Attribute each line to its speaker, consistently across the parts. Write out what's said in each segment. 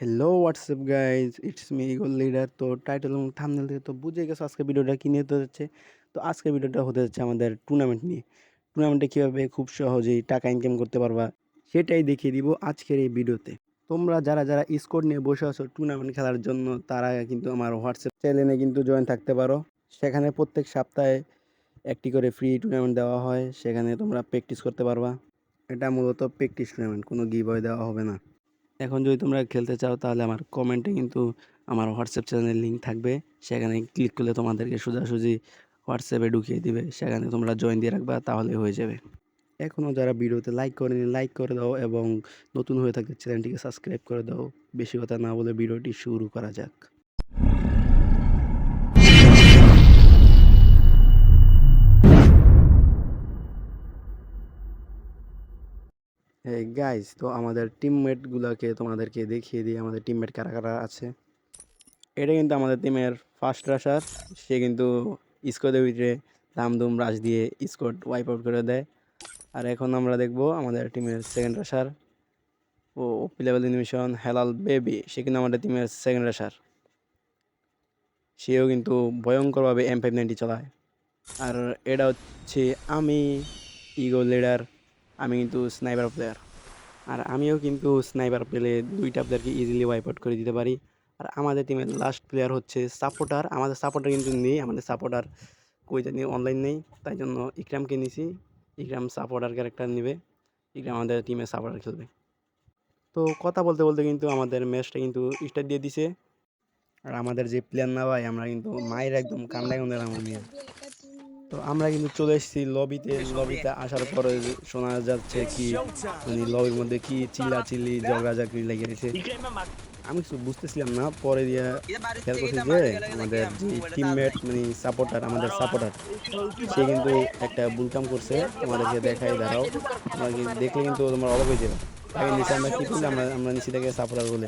Speaker 1: Hello WhatsApp guys it's me eagle leader তো title এবং thumbnail থেকে তো বুঝে গেছো আজকে ভিডিওটা কী নিয়ে হতে যাচ্ছে। তো আজকের ভিডিওটা হতে যাচ্ছে আমাদের টুর্নামেন্ট নিয়ে। টুর্নামেন্টে কীভাবে খুব সহজেই টাকা ইনকাম করতে পারবা, সেটাই দেখিয়ে দিব আজকের এই ভিডিওতে। তোমরা যারা যারা স্কোর নিয়ে বসে আছো টুর্নামেন্ট খেলার জন্য, তারা কিন্তু আমার হোয়াটসঅ্যাপ চ্যানেলে কিন্তু জয়েন থাকতে পারো। সেখানে প্রত্যেক সপ্তাহে একটি করে ফ্রি টুর্নামেন্ট দেওয়া হয়। সেখানে তোমরা প্র্যাকটিস করতে পারবা। এটা মূলত প্র্যাকটিস টুর্নামেন্ট কোনো গিভওয়ে দেওয়া হবে না। এখন যদি তোমরা খেলতে চাও, তাহলে আমার কমেন্টে কিন্তু আমার হোয়াটসঅ্যাপ চ্যানেলের লিঙ্ক থাকবে। সেখানে ক্লিক করলে তোমাদেরকে সোজাসুজি হোয়াটসঅ্যাপে ঢুকিয়ে দিবে। সেখানে তোমরা জয়েন দিয়ে রাখবা, তাহলে হয়ে যাবে। এখনও যারা ভিডিওতে লাইক করেনি, লাইক করে দাও এবং নতুন হয়ে থাকলে চ্যানেলটিকে সাবস্ক্রাইব করে দাও। বেশি কথা না বলে ভিডিওটি শুরু করা যাক। গাইস তো আমাদের টিমমেটগুলোকে তোমাদেরকে দেখিয়ে দিই, আমাদের টিমমেট কারা কারা আছে। এটা কিন্তু আমাদের টিমের ফার্স্ট রাশার সে কিন্তু স্কোয়াডের ভিতরে দামদুম রাশ দিয়ে স্কোয়াড ওয়াইপ আউট করে দেয়। আর এখন আমরা দেখব আমাদের টিমের সেকেন্ড রাশার ও ওপি লেভেল হেলাল বেবি সে কিন্তু আমাদের টিমের সেকেন্ড রাশার সেও কিন্তু ভয়ঙ্করভাবে এম ফাইভ নাইনটি চালায়। আর এটা হচ্ছে আমি ইগো লিডার আমি কিন্তু স্নাইপার প্লেয়ার আর আমিও কিন্তু স্নাইপার পেলে দুইটা প্লেয়ারকে ইজিলি ওয়াইপ আউট করে দিতে পারি। আর আমাদের টিমের লাস্ট প্লেয়ার হচ্ছে সাপোর্টার আমাদের সাপোর্টার কিন্তু নেই, আমাদের সাপোর্টার কই জানি অনলাইন নেই। তাই জন্য ইকরামকে নিছি। ইকরাম সাপোর্টার ক্যারেক্টার নেবে। ইকরাম আমাদের টিমে সাপোর্টার খেলবে। তো কথা বলতে বলতে কিন্তু আমাদের ম্যাচটা কিন্তু স্টার্ট দিয়ে দিছে। আর আমাদের যে প্লেয়ার না ভাই, আমরা কিন্তু মায়ের একদম আমার নিয়ে তো আমরা কিন্তু চলে এসেছি লবিতে লবিতে আসার পরে শোনা যাচ্ছে কি মানে লবির মধ্যে কি চিল্লা চিল্লি ঝগড়া ঝাকড়ি লেগে গেছে আমি কিছু বুঝতেছিলাম না পরে দিয়া খেয়াল করছি যে আমাদের যে টিমমেট মানে সাপোর্টার আমাদের সাপোর্টার সে কিন্তু একটা বুলকাম করছে। তোমাদেরকে দেখাই দাঁড়াও। তোমরা দেখলে কিন্তু তোমার অবাক হয়ে যাবে। তাকে নিচে আমরা কি করলে আমরা আমরা নিচে থেকে সাপোর্টার বলে।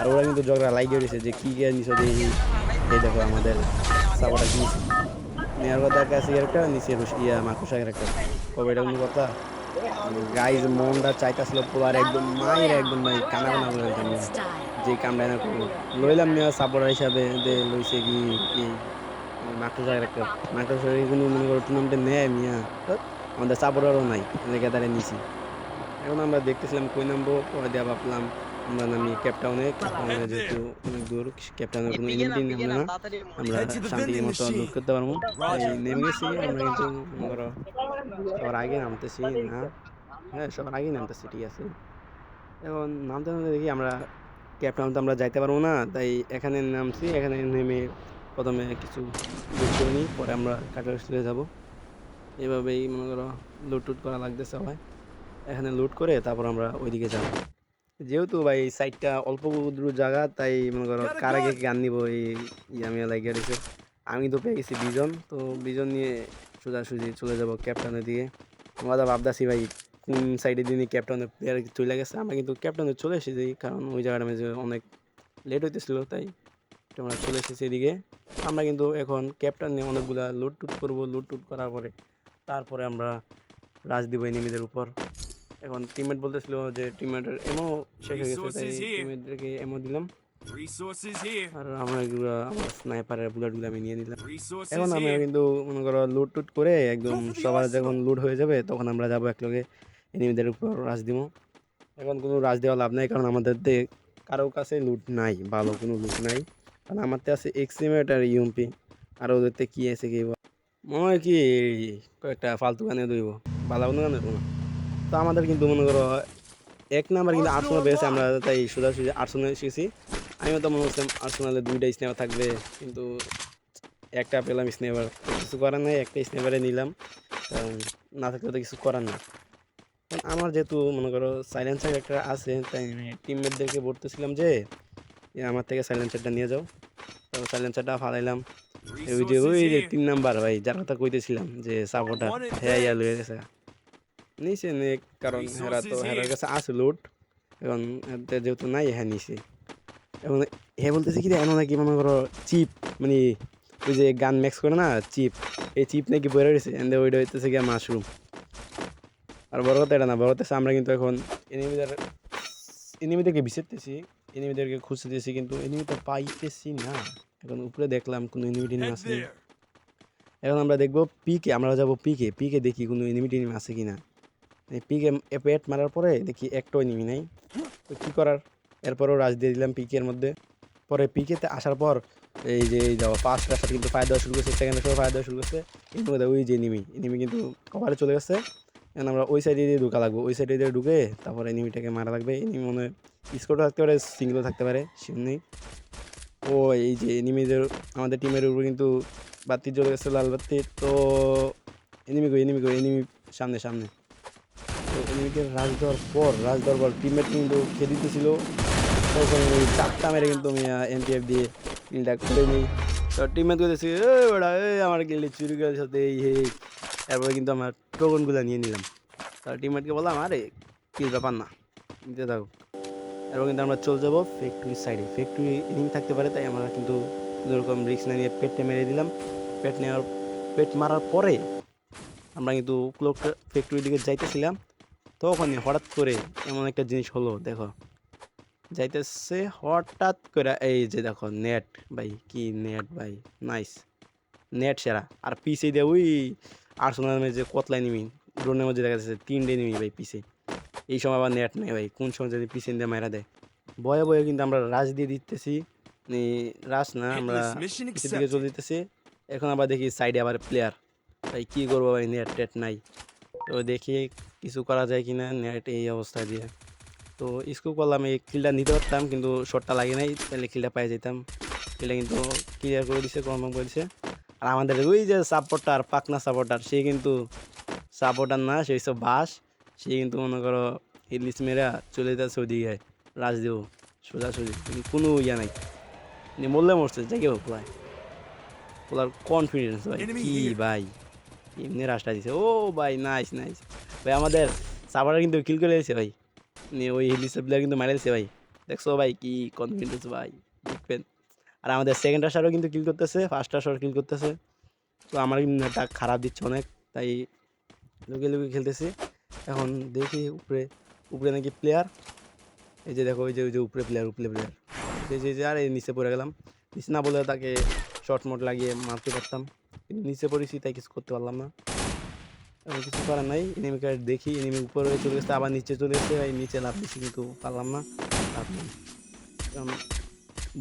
Speaker 1: আর ওরা কিন্তু ঝগড়া লাগিয়ে রয়েছে যে কি গিয়ে নিচে এই- দেখো আমাদের সাপোর্টার কি নিচে নেওয়ার কথা নিচে ইয়া মাকুসাগের একটা। কবে এটা কোনো কথা? গাইজ মনটা চাইতেছিল পুরার একদম মায়ের একদম ভাই কানা কানা যে কামটা না করব লইলাম না সাপোর্টার হিসাবে দে লইছে কি কি? মাকুসাগের একটা। মাকুসাগের কোনো মনে করো টুর্নামেন্টে নেয় মিয়া? ধ্যাৎ, আমাদের সাপোর্টারও নাই লেগে তারা নিছি। এখন আমরা দেখতেছিলাম কই নামবো পরে দিয়ে ভাবলাম আমরা নামি ক্যাপটাউনে ক্যাপটাউনে যেহেতু অনেক দূর ক্যাপটাউনের কোনো ইউনিটি নামবে না। আমরা শান্তির মতো লুট করতে পারব। তাই নেমে গেছি আমরা কিন্তু সবার আগে নামতেছি না? হ্যাঁ সবার আগেই নামতেছি ঠিক আছে। এখন নামতে নামতে দেখি আমরা ক্যাপটাউন তো আমরা যাইতে পারব না তাই এখানে নামছি এখানে নেমে প্রথমে কিছু লুট করে নিই পরে আমরা কাটার চলে যাব। এভাবেই মনে করো লুট টুট করা লাগতেছে সবাই। এখানে লুট করে তারপর আমরা ওইদিকে যাব। যেহেতু ভাই সাইডটা অল্প দূর জায়গা তাই মনে করো কার আগে গান নিব এই ইয়ামিয়া লাগিয়ে রয়েছে আমি তো পেয়ে গেছি বিজন তো বিজন নিয়ে সোজাসুজি চলে যাব ক্যাপ্টেনের দিকে। আমরা তো ভাবদাসি ভাই কোন সাইডে দিনই ক্যাপ্টেনের প্লেয়ার চলে গেছে? আমরা কিন্তু ক্যাপ্টেনে চলে এসেছি কারণ ওই জায়গাটা মেঝে অনেক লেট হইতেছিল তাই আমরা চলে এসেছি এদিকে। আমরা কিন্তু এখন ক্যাপ্টেন নিয়ে অনেকগুলা লুট টুট করব। লুট টুট করার পরে তারপরে আমরা রাজ দিব এনিমিদের উপর এখন টিমমেট বলতেছিল যে টিমমেটের এমও শেষ হয়ে গেছে তাই টিমমেটদেরকে এমও দিলাম. আর আমরা এগুলো আমার স্নাইপারের বুলেটগুলো আমি নিয়ে নিলাম। এখন আমরা কিন্তু মনে করো লুট টুট করে একদম সবার যখন লুট হয়ে যাবে তখন আমরা যাব একলগে এনিমিদের উপর রাজ দিব। এখন কোনো রাজ দেওয়া লাভ নাই কারণ আমাদের তে কারও কাছে লুট নাই ভালো কোনো লুট নাই। কারণ আমার তো আছে এক্সিমেট আর ইউএমপি আর ওদের তে কি আছে কি মনে হয় কি কয়েকটা ফালতু গানে দইব ভালো কোনো গানে না। তো আমাদের কিন্তু মনে করো, এক নাম্বার কিন্তু আর্সেনাল পেয়েছে, আমরা তাই সোজাসুজি আর্সেনাল শিখেছি আমিও তো মনে করছিলাম আর্সেনালে দুইটা স্নেহার থাকবে, কিন্তু একটা পেলাম স্নেপার কিছু করার নাই, একটা স্নেপারে নিলাম। না থাকলে তো কিছু করার না। আমার যেহেতু মনে করো সাইলেন্সার একটা আছে, তাই টিমমেটদেরকে বলতেছিলাম যে আমার থেকে সাইলেন্সারটা নিয়ে যাও। তো সাইলেন্সারটা ফালাইলাম। ওই যে ওই যে তিন নাম্বার ভাই, যার কথা কইতেছিলাম যে সাপোর্টার হ্যাঁ ইয়া লয়ে গেছে। নিছে নে কারণ হেরা তো হেরার কাছে আছে লোড এখন যেহেতু নাই হ্যাঁ নিছে। এখন হে বলতেছে কি এমন নাকি মনে করো চিপ মানে ওই যে গান ম্যাক্স করে না চিপ এই চিপ নাকি বয়ে রয়েছে এন্ড ওইটা হইতেছে গিয়ে মাশরুম আর বড় কথা এটা না বড় কথা আমরা কিন্তু এখন এনিমিদের এনিমিদেরকে বিচেরতেছি এনিমিদেরকে খুঁজতেছি কিন্তু এনিমি তো পাইতেছি না। এখন উপরে দেখলাম কোনো এনিমি টেনিমি আছে। এখন আমরা দেখব পিকে আমরা যাব পিকে পিকে দেখি কোনো এনিমি টেনিমি আছে কি না পিকে পেট মারার পরে দেখি একটাও এনিমি নাই। তো কী করার? এরপরেও রাজ দিয়ে দিলাম পিকের মধ্যে। পরে পিকেতে আসার পর এই যে যাওয়া ফার্স্ট রাস্তা কিন্তু ফায়ার দেওয়া শুরু করছে সেকেন্ড রাস্তার ফায়ার দেওয়া শুরু করছে। মধ্যে ওই যে নিমি এনিমি কিন্তু কভারে চলে গেছে। এখন আমরা ওই সাইডে দিয়ে ঢুকা লাগবো। ওই সাইডে দিয়ে ঢুকে তারপরে এনিমিটাকে মারা লাগবে। এনিমি মনে হয় স্কোরও থাকতে পারে সিঙ্গেলও থাকতে পারে নেই। ও, এই যে এনিমিদের আমাদের টিমের উপর কিন্তু বাতি জ্বলে গেছে, লাল বাতি। তো enemy go enemy go enemy সামনে সামনে। এনিমিকে রাজ পর, রাজ দেওয়ার পর টিমমেট কিন্তু খেয়ে দিতেছিল। তখন ওই চারটা মেরে কিন্তু আমি এমপিএফ দিয়ে কিলটা করে নিই। তো টিমমেট করতেছি এ বেড়া এ, আমার গেলে চুরি করার সাথে এই হে তারপরে কিন্তু আমার টোকনগুলো নিয়ে নিলাম। তার টিমমেটকে বললাম, আরে কিল ব্যাপার না, নিতে থাকো এরপর কিন্তু আমরা চলে যাব ফ্যাক্টরির সাইডে ফ্যাক্টরি এনিমি থাকতে পারে, তাই আমরা কিন্তু যেরকম রিক্স না নিয়ে পেটটা মেরে দিলাম। পেট নেওয়ার, পেট মারার পরে আমরা কিন্তু ক্লোক ফ্যাক্টরির দিকে যাইতেছিলাম। তখনই হঠাৎ করে এমন একটা জিনিস হলো দেখো। যাইতেছে হঠাৎ করে এই যে দেখো নেট ভাই কি নেট ভাই নাইস নেট সেরা। আর পিছে দিয়ে ওই আর্সেনাল যে কতলা নিমি ড্রোনের মধ্যে দেখা যাচ্ছে তিনটে নিমি ভাই পিছে এই সময় আবার নেট নেই ভাই কোন সময় যদি পিছন দিয়ে মেরা দেয়। বয়ে বয়ে কিন্তু আমরা রাজ দিয়ে দিতেছি রাজ না আমরা দিকে চলে দিতেছি। এখন আবার দেখি সাইডে আবার প্লেয়ার ভাই কী করব ভাই নেট টেট নাই। তো দেখি কিছু করা যায় কিনা নেট এই অবস্থা দিয়ে। তো স্কুল করলাম এই কিলটা নিতে পারতাম কিন্তু শটটা লাগে নাই তাহলে কিলটা পাই যেতাম কিলটা কিন্তু ক্লিয়ার করে দিছে কনফার্ম করে দিছে। আর আমাদের ওই যে সাপোর্টার পাকনা সাপোর্টার সে কিন্তু সাপোর্টার না সেই সব বাস। সে কিন্তু মনে করো ইলিশ মেরা চলে যাচ্ছে ওদিকে রাজ দেব সোজাসুজি। কিন্তু কোনো ইয়া নাই। মরলে মরছে যাকে হোক ভাই ওনার কনফিডেন্স ভাই কি ভাই এমনি রাস্তা দিছে। ও ভাই নাইস নাইস ভাই, আমাদের সাপোর্টার কিন্তু কিল করে দিয়েছে ভাই। ওই হিলিস প্লেয়ার কিন্তু মারা দিয়েছে ভাই। দেখছ ভাই কি কনফিডেন্স ভাই, দেখবেন। আর আমাদের সেকেন্ড রাশারও কিন্তু কিল করতেছে ফার্স্ট রাশার কিল করতেছে। তো আমার কিন্তু খারাপ দিচ্ছে অনেক, তাই লুকিয়ে লুকিয়ে খেলতেছি। এখন দেখি উপরে উপরে নাকি প্লেয়ার এই যে দেখো ওই যে ওই যে উপরে প্লেয়ার উপরে প্লেয়ার এই যে আর এই নিচে পড়ে গেলাম। নিচে না বলে তাকে শর্ট মোট লাগিয়ে মারতে পারতাম। নিচে পড়েছি, তাই কিছু করতে পারলাম না। কিছু করার নাই। এনিমিকে দেখি এনিমি উপরে চলে গেছে আবার নিচে চলে গেছে এই নিচে লাভ দিচ্ছি কিন্তু পারলাম না। লাভ কারণ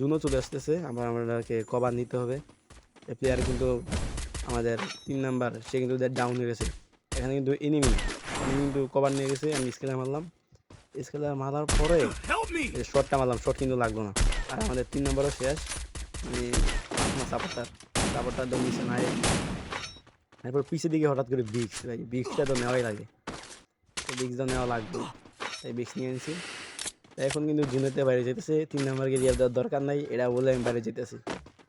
Speaker 1: দুনো চলে আসতেছে আবার আমাদেরকে কভার নিতে হবে। এই প্লেয়ার কিন্তু আমাদের তিন নাম্বার সে কিন্তু ডাউন হয়ে গেছে। এখানে কিন্তু এনিমি এনিমি কিন্তু কভার নিয়ে গেছে আমি স্কেলার মারলাম। স্কেলার মারার পরে. শটটা মারলাম শট কিন্তু লাগল না। আর আমাদের তিন নম্বরও শেষ সাপোর্টার সাপোর্টার তো নিচে নাই। এরপর পিছের দিকে হঠাৎ করে বিক্স ভাই বিক্সটা তো নেওয়াই লাগে। বিক্স তো নেওয়া লাগবে। তাই বিক্স নিয়ে নিছি তাই এখন কিন্তু জুনেতে বাইরে যেতেছে, তিন নম্বরকে রিয়ার দেওয়ার দরকার নাই এটা বলে আমি বাইরে যেতেছি।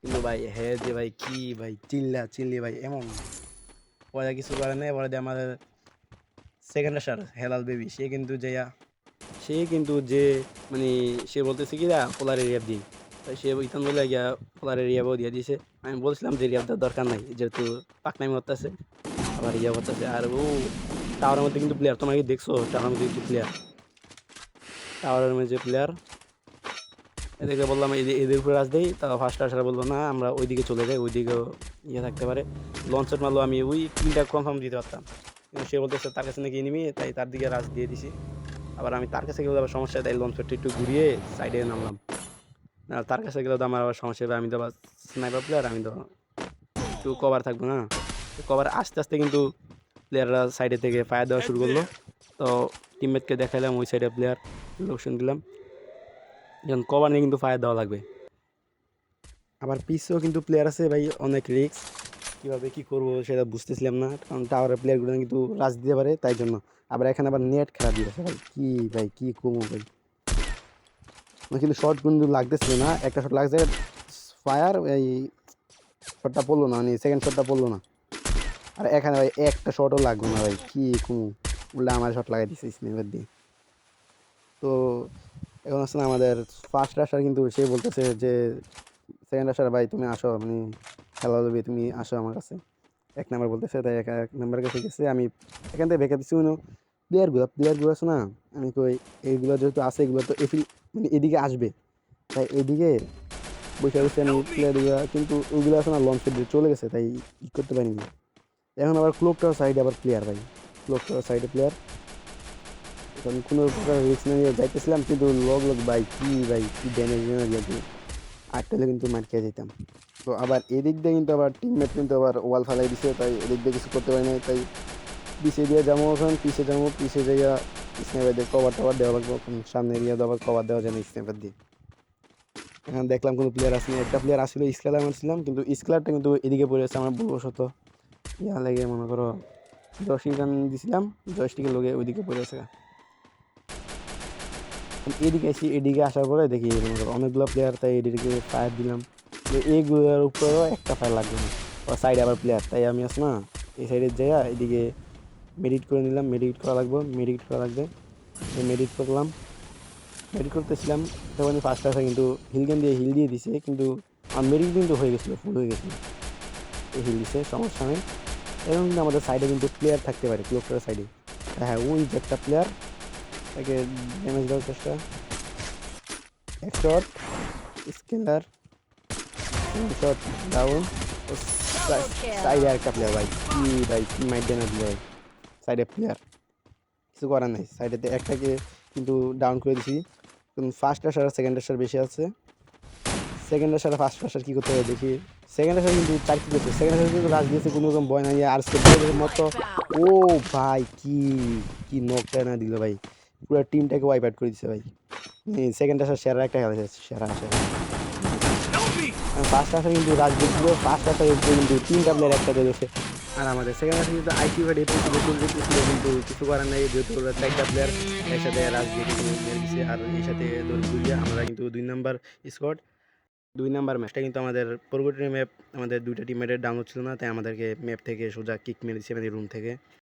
Speaker 1: কিন্তু ভাই হ্যাঁ যে ভাই, কি ভাই, চিল্লা, চিল্লি ভাই, এমন। পরে কিছু করে পরে দিয়ে আমাদের সেকেন্ড আসার হেলাল বেবি, সে কিন্তু যাইয়া সে কিন্তু যে মানে সে বলতেছে কি না পোলার এরিয়া দিই তাই সে ইতান বলে গিয়া পোলার এরিয়াও দিয়ে দিয়েছে আমি বলছিলাম যে দেওয়ার দরকার নাই, যেহেতু পাকনামি করতেছে। আবার ইয়া করতেছে আর ও টাওয়ারের মধ্যে কিন্তু প্লেয়ার তোমরা কি দেখছ? টাওয়ারের মধ্যে কিন্তু প্লেয়ার টাওয়ারের মধ্যে প্লেয়ার এদেরকে বললাম এদের উপরে আস দেই। তা ফার্স্ট আসার বলল, না, আমরা ওইদিকে চলে যাই, ওইদিকেও ইয়ে থাকতে পারে। লঞ্চ মারলো আমি, ওই তিনটা কনফার্ম দিতে পারতাম। কিন্তু সে বলতেছে, তার কাছে নাকি নিবি তাই তার দিকে রাজ দিয়ে দিছি। আবার আমি তার কাছে গেলে সমস্যা, তাই লঞ্চ একটু ঘুরিয়ে সাইডে নামলাম। তার কাছে গেলে তো আমার আবার সমস্যা হবে। আমি তো আবার স্নাইপার প্লেয়ার আমি তো একটু কভার থাকব না। কভার আস্তে আস্তে কিন্তু প্লেয়াররা সাইডে থেকে ফায়ার দেওয়া শুরু করল। তো টিমমেটকে দেখালাম ওই সাইডে প্লেয়ার লোকশন দিলাম। যখন কভার নিয়ে কিন্তু ফায়ার দেওয়া লাগবে। আবার পিসেও কিন্তু প্লেয়ার আছে ভাই, অনেক রিস্ক কীভাবে কী করব সেটা বুঝতেছিলাম না, কারণ টাওয়ারের প্লেয়ারগুলো কিন্তু রাজ দিতে পারে, তাই জন্য। আবার এখানে আবার নেট খেলা দিয়েছে ভাই, কী ভাই, কী কমো ভাই। কিন্তু শর্ট কিন্তু লাগতেছিল না। একটা শট লাগছে ফায়ার এই শটটা পড়ল না মানে সেকেন্ড শটটা পড়ল না। আর এখানে ভাই একটা শটও লাগবে না ভাই, কী কমু। উল্টা আমার শট লাগাই দিচ্ছে স্নেপার দিয়ে তো এখন আসলে আমাদের ফার্স্ট রাশার কিন্তু সে বলতেছে যে সেকেন্ড রাশার ভাই তুমি আসো মানে খেলা দেবে তুমি আসো আমার কাছে। এক নাম্বার বলতেছে, তাই এক এক নাম্বার কাছে গেছে, আমি এখান থেকে বেঁকে দিচ্ছি কোনো প্লেয়ারগুলো প্লেয়ারগুলো আছে না, আমি কই, এইগুলো যেহেতু আছে, এগুলো তো এফিল মানে এদিকে আসবে। তাই এদিকে বসে বসে আমি প্লেয়ারগুলো কিন্তু ওইগুলো এখন আর লঞ্চ দিয়ে চলে গেছে, তাই ই করতে পারিনি এখন আবার ক্লোক টাওয়ার সাইডে আবার প্লেয়ার ভাই। ক্লোক টাওয়ার সাইডে প্লেয়ার এখন কোনো প্রকার রিস্ক না নিয়ে যাইতেছিলাম, কিন্তু লগ লগ ভাই, কি ভাই, কি ড্যামেজ দিয়ে আটটালে কিন্তু খেয়ে যেতাম তো আবার এদিক দিয়ে কিন্তু আবার টিমমেট কিন্তু আবার ওয়াল ফালাই দিছে, তাই এদিক দিয়ে কিছু করতে পারি না তাই পিছিয়ে দিয়ে যাব এখন পিছিয়ে যাব পিছিয়ে যাইয়া স্নাইপার দিয়ে কভার টাভার দেওয়া লাগবে সামনে এরিয়া আবার কভার দেওয়া যায় না স্নাইপার দিয়ে। এখন দেখলাম কোনো প্লেয়ার আসেনি একটা প্লেয়ার আসছিল স্কেলার মারছিলাম, কিন্তু স্কেলারটা কিন্তু এদিকে পড়ে আছে, আমার ভুলবশত ইয়া লেগে, মনে করো দশটি রান দিছিলাম দশটিকে লোকে ওইদিকে পড়ে আছে। এদিকে আসি, এদিকে আসার পরে দেখি, মনে করো, অনেকগুলো প্লেয়ার তাই এদিকে ফায়ার দিলাম। তো এইগুলোর উপরেও একটা ফায়ার লাগবে না। সাইডে আবার প্লেয়ার তাই আমি আস না, এই সাইডের জায়গা এদিকে মেডিট করে নিলাম মেডিট করা লাগবে মেডিট করা লাগবে। মেডিট করলাম। মেডিট করতেছিলাম, তখন ফার্স্ট আসা কিন্তু হিল গেম দিয়ে হিল দিয়ে দিছে, কিন্তু আমার মেডিট কিন্তু হয়ে গেছিল ফুল হয়ে গেছিল। হিল দিছে, সমস্যা নেই। এবং কিন্তু আমাদের সাইডে কিন্তু প্লেয়ার থাকতে পারে ক্লোকটার সাইডে হ্যাঁ ওই যে একটা প্লেয়ার তাকে ড্যামেজ দেওয়ার চেষ্টা। এক স্কেলার শট ডাউন সাইডে একটা প্লেয়ার ভাই। কি ভাই, কি মাইট ড্যামেজ ভাই সাইডে প্লেয়ার কিছু করার নেই। সাইডেতে একটাকে কিন্তু ডাউন করে দিছি। কিন্তু ফার্স্ট আসার সেকেন্ড আসার বেশি আছে। সেকেন্ড আসার ফার্স্ট আসার কী করতে হবে দেখি। সেকেন্ড আসার কিন্তু চার কি করছে? সেকেন্ড আসার কিন্তু লাস্ট দিয়েছে কোনো রকম বয় নাই। আর সেকেন্ডের মতো ও ভাই কি কি নকটা না দিল ভাই। পুরো টিমটাকে ওয়াইপ আউট করে দিছে ভাই। সেকেন্ড আসার সেরা একটা খেলা যাচ্ছে সেরা আসে ফার্স্ট আসা কিন্তু রাজদীপ দিয়েছিল। ফার্স্ট আসা কিন্তু তিনটা প্লেয়ার একটা দিয়েছে আর আমাদের সেকেন্ড আছে কিন্তু আইটি ছিল যে কিছু কিন্তু কিছু করার নেই, যেহেতু ওরা চারটা প্লেয়ার একসাথে মেরে আর এর সাথে দৌড়িয়ে আমরা কিন্তু দুই নম্বর স্কোয়াড দুই নম্বর ম্যাচটা কিন্তু আমাদের পরবর্তী ম্যাপ আমাদের দুইটা টিমের ডাউন হচ্ছিল না, তাই আমাদেরকে ম্যাপ থেকে সোজা কিক মেরে দিচ্ছে আমাদের রুম থেকে।